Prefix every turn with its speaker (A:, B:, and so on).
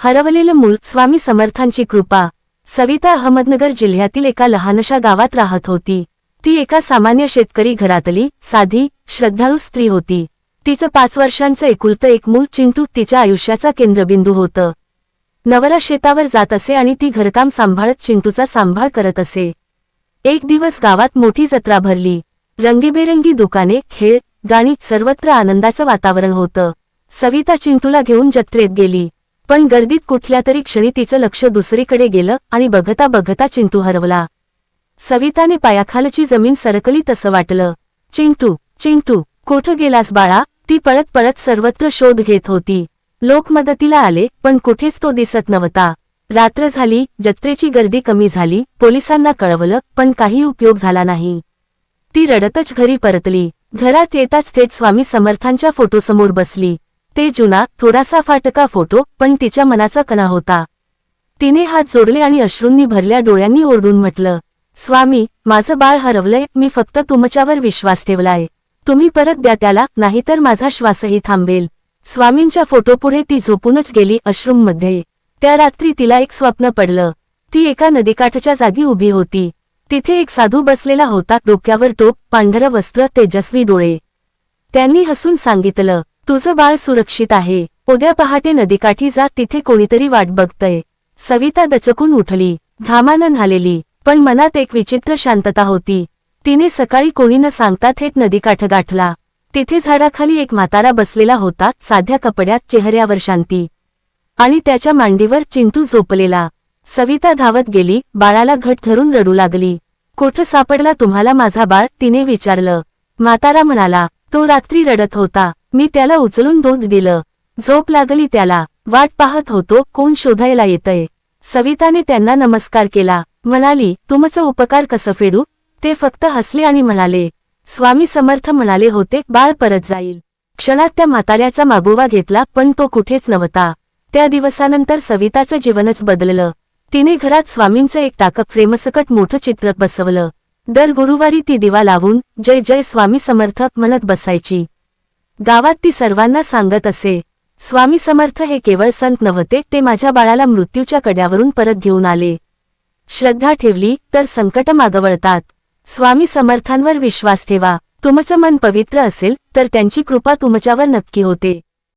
A: हरवलेलं मूळ स्वामी समर्थांची कृपा. सविता अहमदनगर जिल्ह्यातील एका लहानशा गावात राहत होती. ती एका सामान्य शेतकरी घरातली साधी श्रद्धाळू स्त्री होती. तिचं पाच वर्षांचं एकुलतं एक मूल चिंटू तिच्या आयुष्याचा केंद्रबिंदू होतं. नवरा शेतावर जात असे आणि ती घरकाम सांभाळत चिंटूचा सांभाळ करत असे. एक दिवस गावात मोठी जत्रा भरली. रंगीबेरंगी दुकाने खेळ गाणी सर्वत्र आनंदाचं वातावरण होतं. सविता चिंटूला घेऊन जत्रेत गेली. पण गर्दीत कुठल्या तरी क्षणी तिचं लक्ष दुसरीकडे गेलं आणि बघता बघता चिंटू हरवला. सविताने पायाखालची जमीन सरकली तसं वाटलं. चिंटू चिंटू कुठं गेलास बाळा? ती पळत पळत सर्वत्र शोध घेत होती. लोक मदतीला आले पण कुठेच तो दिसत नव्हता. रात्र झाली जत्रेची गर्दी कमी झाली पोलिसांना कळवलं पण काही उपयोग झाला नाही. ती रडतच घरी परतली. घरात येताच थेट स्वामी समर्थांच्या फोटोसमोर बसली. ते जुना थोडासा फाटका फोटो पण तिच्या मनाचा कणा होता. तिने हात जोडले आणि अश्रूंनी भरल्या डोळ्यांनी ओरडून म्हटलं स्वामी माझं बाळ हरवलंय मी फक्त तुमच्यावर विश्वास ठेवलाय. तुम्ही परत द्या त्याला नाहीतर माझा श्वासही थांबेल. स्वामींच्या फोटोपुढे ती झोपूनच गेली अश्रूंमध्ये. त्या रात्री तिला एक स्वप्न पडलं. ती एका नदीकाठच्या जागी उभी होती. तिथे एक साधू बसलेला होता डोक्यावर टोप पांढरं वस्त्र तेजस्वी डोळे. त्यांनी हसून सांगितलं तुझं बाळ सुरक्षित आहे. उद्या पहाटे नदीकाठी जात तिथे कोणीतरी वाट बघतय. सविता दचकून उठली. घामानं न्हालेली. पण मनात एक विचित्र शांतता होती. तिने सकाळी कोणी न सांगता थेट नदीकाठ गाठला. तिथे झाडाखाली एक म्हातारा बसलेला होता साध्या कपड्यात चेहऱ्यावर शांती. आणि त्याच्या मांडीवर चिंटू झोपलेला. सविता धावत गेली बाळाला घट धरून रडू लागली. कोठ सापडला तुम्हाला माझा बाळ? तिने विचारलं. म्हातारा म्हणाला तो रात्री रडत होता. मी त्याला उचलून दूध दिलं. झोप लागली त्याला. वाट पाहत होतो कोण शोधायला येतय. सविताने त्यांना नमस्कार केला. म्हणाली तुमचं उपकार कसं फेडू? ते फक्त हसले आणि म्हणाले स्वामी समर्थ म्हणाले होते बाळ परत जाईल. क्षणात त्या म्हाताऱ्याचा मागोवा घेतला पण तो कुठेच नव्हता. त्या दिवसानंतर सविताचं जीवनच बदललं. तिने घरात स्वामींचं एक टाकप फ्रेमसकट मोठं चित्र बसवलं. दर गुरुवारी ती दिवा लावून जय जय स्वामी समर्थ म्हणत बसायची. गावात ती सर्वांना सांगत असे स्वामी समर्थ हे केवळ संत नव्हते ते माझ्या बाळाला मृत्यूच्या कड्यावरून परत घेऊन आले. श्रद्धा ठेवली तर संकट मागवळतात. स्वामी समर्थांवर विश्वास ठेवा. तुमचं मन पवित्र असेल तर त्यांची कृपा तुमच्यावर नक्की होते.